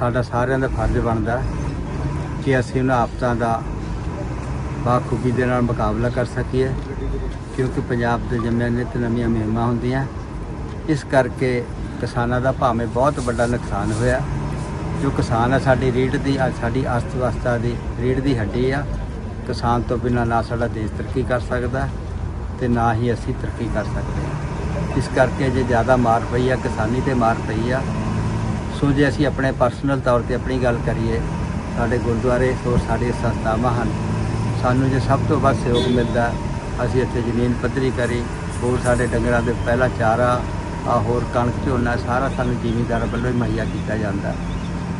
ਸਾਡਾ ਸਾਰਿਆਂ ਦਾ ਫਰਜ਼ ਬਣਦਾ ਕਿ ਅਸੀਂ ਉਹਨਾਂ ਆਫਤਾਂ ਦਾ ਬਾਖੂਬੀ ਦੇ ਨਾਲ ਮੁਕਾਬਲਾ ਕਰ ਸਕੀਏ, ਕਿਉਂਕਿ ਪੰਜਾਬ ਦੇ ਜੰਮਿਆਂ ਨਿਤ ਨਵੀਆਂ ਮੁਹਿੰਮਾਂ ਹੁੰਦੀਆਂ। ਇਸ ਕਰਕੇ ਕਿਸਾਨਾਂ ਦਾ ਭਾਵੇਂ ਬਹੁਤ ਵੱਡਾ ਨੁਕਸਾਨ ਹੋਇਆ, ਜੋ ਕਿਸਾਨ ਆ, ਸਾਡੀ ਰੀੜ ਦੀ ਅੱਜ ਸਾਡੀ ਅਰਥ ਵਿਵਸਥਾ ਦੀ ਰੀੜ ਦੀ ਹੱਡੀ ਆ, ਕਿਸਾਨ ਤੋਂ ਬਿਨਾਂ ਨਾ ਸਾਡਾ ਦੇਸ਼ ਤਰੱਕੀ ਕਰ ਸਕਦਾ ਤੇ ਨਾ ਹੀ ਅਸੀਂ ਤਰੱਕੀ ਕਰ ਸਕਦੇ ਇਸ ਕਰਕੇ ਜੇ ਜ਼ਿਆਦਾ ਮਾਰ ਪਈ ਆ, ਕਿਸਾਨੀ ਤੇ ਮਾਰ ਪਈ ਆ ਸੋ ਜੇ ਅਸੀਂ ਆਪਣੇ ਪਰਸਨਲ ਤੌਰ ਤੇ ਆਪਣੀ ਗੱਲ ਕਰੀਏ, ਸਾਡੇ ਗੁਰਦੁਆਰੇ ਹੋਰ ਸਾਡੇ ਸੰਸਥਾਵਾਂ ਹਨ, ਸਾਨੂੰ ਜੇ ਸਭ ਤੋਂ ਵੱਧ ਸਹਿਯੋਗ ਮਿਲਦਾ, ਅਸੀਂ ਇੱਥੇ ਜ਼ਮੀਨ ਪੱਧਰੀ ਕਰੀ, ਹੋਰ ਸਾਡੇ ਡੰਗਰਾਂ ਦੇ ਪਹਿਲਾ ਚਾਰਾ ਆ ਹੋਰ ਕਣਕ ਝੋਨਾ, ਸਾਰਾ ਸਾਨੂੰ ਜ਼ਿਮੀਂਦਾਰ ਵੱਲੋਂ ਹੀ ਮੁਹੱਈਆ ਕੀਤਾ ਜਾਂਦਾ।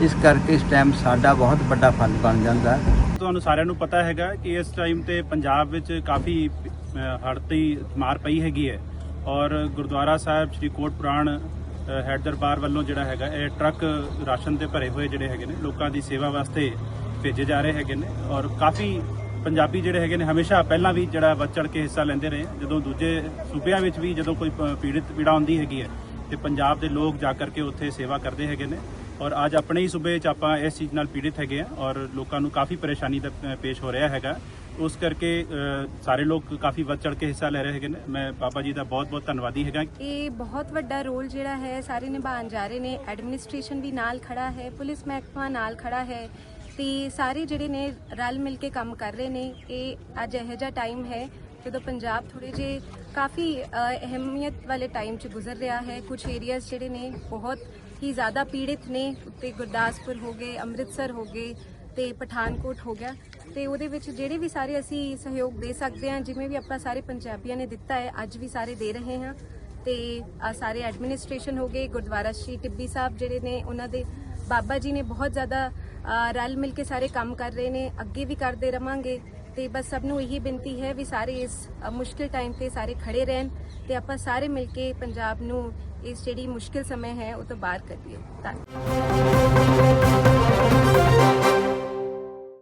ਇਸ ਕਰਕੇ ਇਸ ਟਾਈਮ ਸਾਡਾ ਬਹੁਤ ਵੱਡਾ ਫੰਡ ਬਣ ਜਾਂਦਾ। ਤੁਹਾਨੂੰ ਸਾਰਿਆਂ ਨੂੰ ਪਤਾ ਹੈਗਾ ਕਿ ਇਸ ਟਾਈਮ ਤੇ ਪੰਜਾਬ ਵਿੱਚ ਕਾਫੀ ਹੜਤੀ ਮਾਰ ਪਈ ਹੈਗੀ ਹੈ। ਔਰ ਗੁਰਦੁਆਰਾ ਸਾਹਿਬ, ਸ੍ਰੀ ਕੋਟ ਪੁਰਾਣ ਹੈਡ ਦਰਬਾਰ ਵੱਲੋਂ ਜਿਹੜਾ ਹੈਗਾ, ਇਹ ਟਰੱਕ ਰਾਸ਼ਨ ਦੇ ਭਰੇ ਹੋਏ ਜਿਹੜੇ ਹੈਗੇ ਨੇ, ਲੋਕਾਂ ਦੀ ਸੇਵਾ ਵਾਸਤੇ ਭੇਜੇ ਜਾ ਰਹੇ ਹੈਗੇ ਨੇ ਔਰ ਕਾਫੀ ਪੰਜਾਬੀ ਜਿਹੜੇ ਹੈਗੇ ਨੇ ਹਮੇਸ਼ਾ ਪਹਿਲਾਂ ਵੀ ਜਿਹੜਾ ਵੱਧ ਚੜ ਕੇ ਹਿੱਸਾ ਲੈਂਦੇ ਰਹੇ ਜਦੋਂ ਦੂਜੇ ਸੂਬਿਆਂ ਵਿੱਚ ਵੀ ਜਦੋਂ ਕੋਈ ਪ- ਪੀੜਿਤ ਪੀੜਾ ਹੁੰਦੀ ਹੈਗੀ ਹੈ, ਤੇ ਪੰਜਾਬ ਦੇ ਲੋਕ ਜਾ ਕਰਕੇ ਉੱਥੇ ਸੇਵਾ ਕਰਦੇ ਹੈਗੇ ਨੇ। ਔਰ ਅੱਜ ਆਪਣੇ ਹੀ ਸੂਬੇ 'ਚ ਆਪਾਂ ਇਸ ਚੀਜ਼ ਨਾਲ ਪੀੜਿਤ ਹੈਗੇ ਆ ਔਰ ਲੋਕਾਂ ਨੂੰ ਕਾਫੀ ਪਰੇਸ਼ਾਨੀ ਦਾ ਪੇਸ਼ ਹੋ ਰਿਹਾ ਹੈਗਾ। ਉਸ ਕਰਕੇ ਸਾਰੇ ਲੋਕ ਕਾਫੀ ਵੱਧ ਚੜ ਕੇ ਹਿੱਸਾ ਲੈ ਰਹੇ ਹੈਗੇ ਨੇ। ਮੈਂ ਬਾਬਾ ਜੀ ਦਾ ਬਹੁਤ ਬਹੁਤ ਧੰਨਵਾਦੀ ਹੈਗਾ। ਇਹ ਬਹੁਤ ਵੱਡਾ ਰੋਲ ਜਿਹੜਾ ਹੈ, ਸਾਰੇ ਨਿਭਾਉਣ ਜਾ ਰਹੇ ਨੇ। ਐਡਮਿਨਿਸਟ੍ਰੇਸ਼ਨ ਵੀ ਨਾਲ ਖੜਾ ਹੈ, ਪੁਲਿਸ ਮਹਿਕਮਾ ਨਾਲ ਖੜਾ ਹੈ ਤੇ ਸਾਰੇ ਜਿਹੜੇ ਨੇ ਰਲ ਮਿਲ ਕੇ ਕੰਮ ਕਰ ਰਹੇ ਨੇ। ਇਹ ਅੱਜ ਇਹੋ ਜਿਹਾ ਟਾਈਮ ਹੈ ਜਦੋਂ ਪੰਜਾਬ ਥੋੜੇ ਜੇ ਕਾਫੀ ਅਹਿਮੀਅਤ ਵਾਲੇ ਟਾਈਮ 'ਚ ਗੁਜ਼ਰ ਰਿਹਾ ਹੈ। ਕੁਝ ਏਰੀਆਜ਼ ਜਿਹੜੇ ਨੇ ਬਹੁਤ ਹੀ ਜ਼ਿਆਦਾ ਪੀੜਿਤ ਨੇ। ਉੱਤੇ ਗੁਰਦਾਸਪੁਰ ਹੋ ਗਏ, ਅੰਮ੍ਰਿਤਸਰ ਹੋ ਗਏ ਤੇ ਪਠਾਨਕੋਟ ਹੋ ਗਿਆ। ਤੇ ਉਹਦੇ ਵਿੱਚ ਜਿਹੜੇ ਵੀ ਸਾਰੇ ਅਸੀਂ ਸਹਿਯੋਗ ਦੇ ਸਕਦੇ ਹਾਂ, ਜਿਵੇਂ ਵੀ ਆਪਾਂ ਸਾਰੇ ਪੰਜਾਬੀਆਂ ਨੇ ਦਿੱਤਾ ਹੈ, ਅੱਜ ਵੀ ਸਾਰੇ ਦੇ ਰਹੇ ਹਾਂ। ਤੇ ਆ ਸਾਰੇ ਐਡਮਿਨਿਸਟ੍ਰੇਸ਼ਨ ਹੋ ਗਏ, ਗੁਰਦੁਆਰਾ ਸ਼੍ਰੀ ਟਿੱਬੀ ਸਾਹਿਬ ਜਿਹੜੇ ਨੇ, ਉਹਨਾਂ ਦੇ ਬਾਬਾ ਜੀ ਨੇ ਬਹੁਤ ਜ਼ਿਆਦਾ ਰਲ ਮਿਲ ਕੇ ਸਾਰੇ ਕੰਮ ਕਰ ਰਹੇ ਨੇ। ਅੱਗੇ ਵੀ ਕਰਦੇ ਰਵਾਂਗੇ। ਤੇ ਬਸ ਸਭ ਨੂੰ ਇਹੀ ਬੇਨਤੀ ਹੈ ਵੀ ਸਾਰੇ ਇਸ ਮੁਸ਼ਕਿਲ ਟਾਈਮ ਤੇ ਸਾਰੇ ਖੜੇ ਰਹਿਣ ਤੇ ਆਪਾਂ ਸਾਰੇ ਮਿਲ ਕੇ ਪੰਜਾਬ ਨੂੰ ਇਸ ਜਿਹੜੀ ਮੁਸ਼ਕਿਲ ਸਮੇਂ ਹੈ ਉਹ ਤੋਂ ਬਾਹਰ ਕੱਢੀਏ। ਧੰਨਵਾਦ।